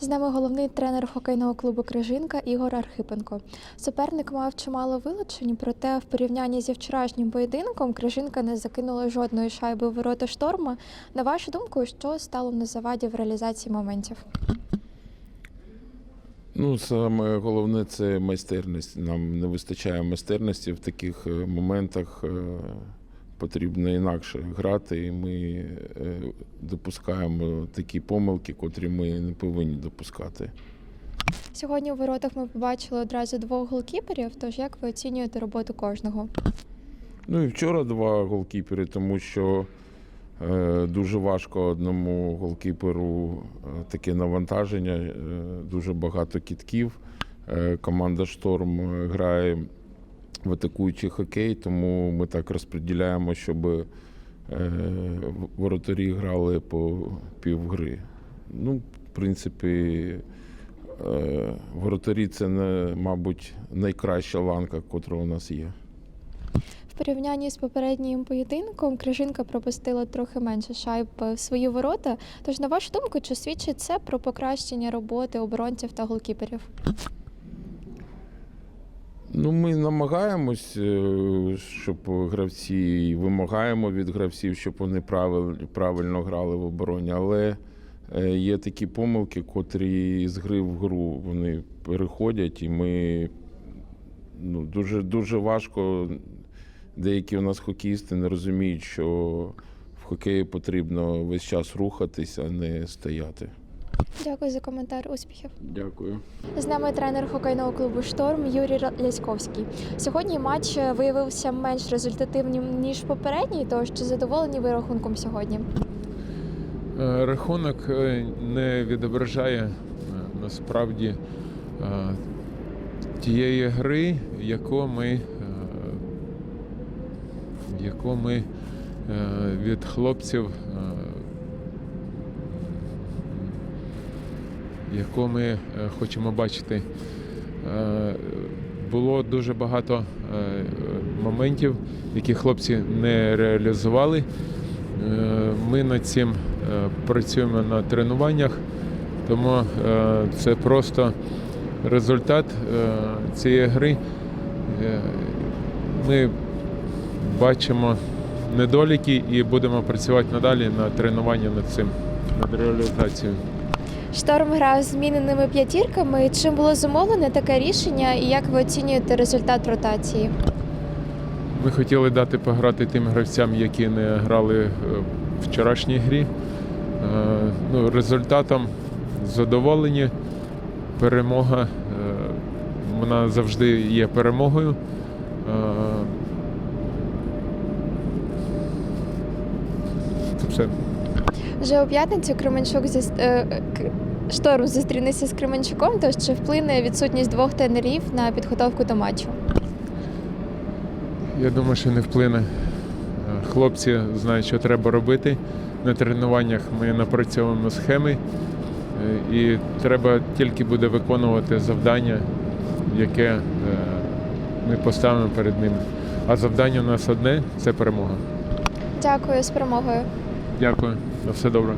З нами головний тренер хокейного клубу Крижинка Ігор Архипенко. Суперник мав чимало вилучень, проте в порівнянні зі вчорашнім поєдинком Крижинка не закинула жодної шайби в ворота шторма. На вашу думку, що стало на заваді в реалізації моментів? Ну, саме головне це майстерність. Нам не вистачає майстерності в таких е, моментах. Потрібно інакше грати, і ми е, допускаємо такі помилки, котрі ми не повинні допускати. Сьогодні у воротах ми побачили одразу двох голкіперів. Тож як ви оцінюєте роботу кожного? Ну і вчора два голкіпери, тому що е, дуже важко одному голкіперу е, таке навантаження, е, дуже багато кітків. Е, команда Шторм грає в атакуючий хокей, тому ми так розподіляємо, щоб е, воротарі грали по півгри. Ну, в принципі, е, воротарі це, не, мабуть, найкраща ланка, котра у нас є. В порівнянні з попереднім поєдинком Крижинка пропустила трохи менше шайб в свої ворота. Тож, на вашу думку, чи свідчить це про покращення роботи оборонців та голкіперів? Ну, ми намагаємось, е, щоб гравці вимагаємо від гравців, щоб вони правил- правильно грали в обороні. Але е, є такі помилки, котрі з гри в гру вони переходять, і ми ну, дуже, дуже важко. Деякі у нас хокеїсти не розуміють, що в хокеї потрібно весь час рухатись, а не стояти. Дякую за коментар. Успіхів. Дякую. З нами тренер хокейного клубу Шторм Юрій Ляськовський. Сьогодні матч виявився менш результативним ніж попередній. Тож чи задоволені ви рахунком сьогодні? Е, Рахунок е, не відображає е, насправді е, тієї гри, яку ми, е, яку ми е, від хлопців, е, яку ми е, хочемо бачити. Е, Було дуже багато е, моментів, які хлопці не реалізували. Ми над цим працюємо на тренуваннях, тому це просто результат цієї гри. Ми бачимо недоліки і будемо працювати надалі на тренуванні над цим, над реалізацією. Шторм грав зміненими п'ятірками. Чим було зумовлене таке рішення, і як ви оцінюєте результат ротації? Ми хотіли дати пограти тим гравцям, які не грали е, в вчорашній грі. Е, Ну, результатом задоволені. Перемога, е, вона завжди є перемогою. Це все. Вже у п'ятницю Кременчук зі е, Шторм зустрінеться з Кременчуком. Тож чи вплине відсутність двох тренерів на підготовку до матчу? Я думаю, що не вплине. Е, Хлопці знають, що треба робити. На тренуваннях ми напрацьовуємо схеми, е, і треба тільки буде виконувати завдання, яке е, ми поставимо перед ними. А завдання у нас одне це перемога. Дякую з перемогою. Дякую, на все добре.